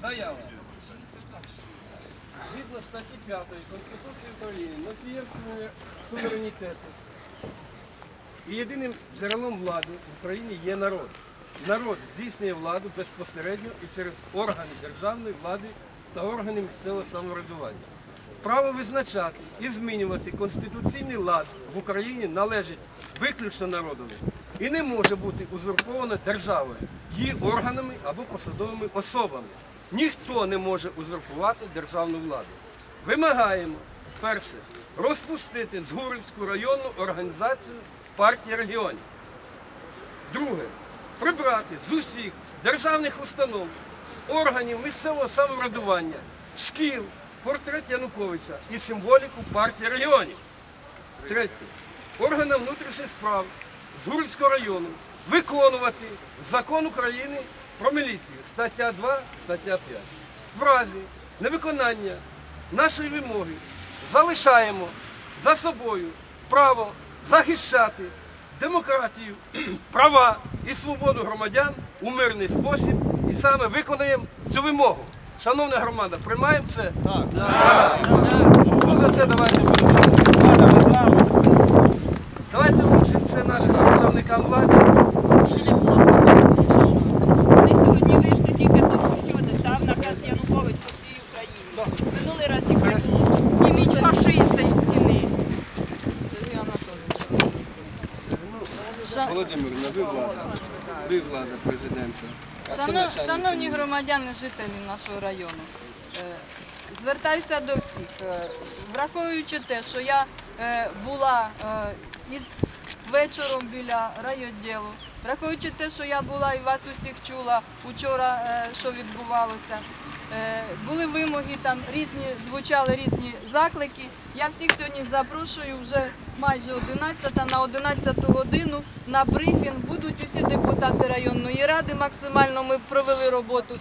Заява. Згідно статті 5 Конституції України, носієм суверенітету і єдиним джерелом влади в Україні є народ. Народ здійснює владу безпосередньо і через органи державної влади та органи місцевого самоврядування. Право визначати і змінювати конституційний лад в Україні належить виключно народові і не може бути узурповано державою, її органами або посадовими особами. Ніхто не може узурпувати державну владу. Вимагаємо перше розпустити Згурівську районну організацію партії регіонів. Друге прибрати з усіх державних установ, органів місцевого самоврядування, шкіл, портрет Януковича і символіку партії регіонів. Третє. Органам внутрішніх справ Згурівського району виконувати закон України про міліцію, стаття 2, стаття 5. В разі невиконання нашої вимоги залишаємо за собою право захищати демократію, права і свободу громадян у мирний спосіб і саме виконаємо цю вимогу. Шановна громада, приймаємо це? Так. За це давайте будемо. Давайте вручимо це нашим представникам влади. Вони сьогодні вийшли тільки тому, що став наказ Янукович по всій Україні. Минулий раз не було. Зніміть фашиста із стіни. Володимирівна, ви влада. Ви влада президента. Шано- Шановні громадяни, жителі нашого району, е, звертаюся до всіх. Е, Враховуючи те, що я е, була е, і вечором біля райвідділу, враховуючи те, що я була і вас усіх чула учора, е, що відбувалося, е, були вимоги, там різні, звучали різні заклики. Я всіх сьогодні запрошую вже майже 11 на 11 годину на брифінг. Будуть усі депутати районної ради. Максимально ми провели роботу.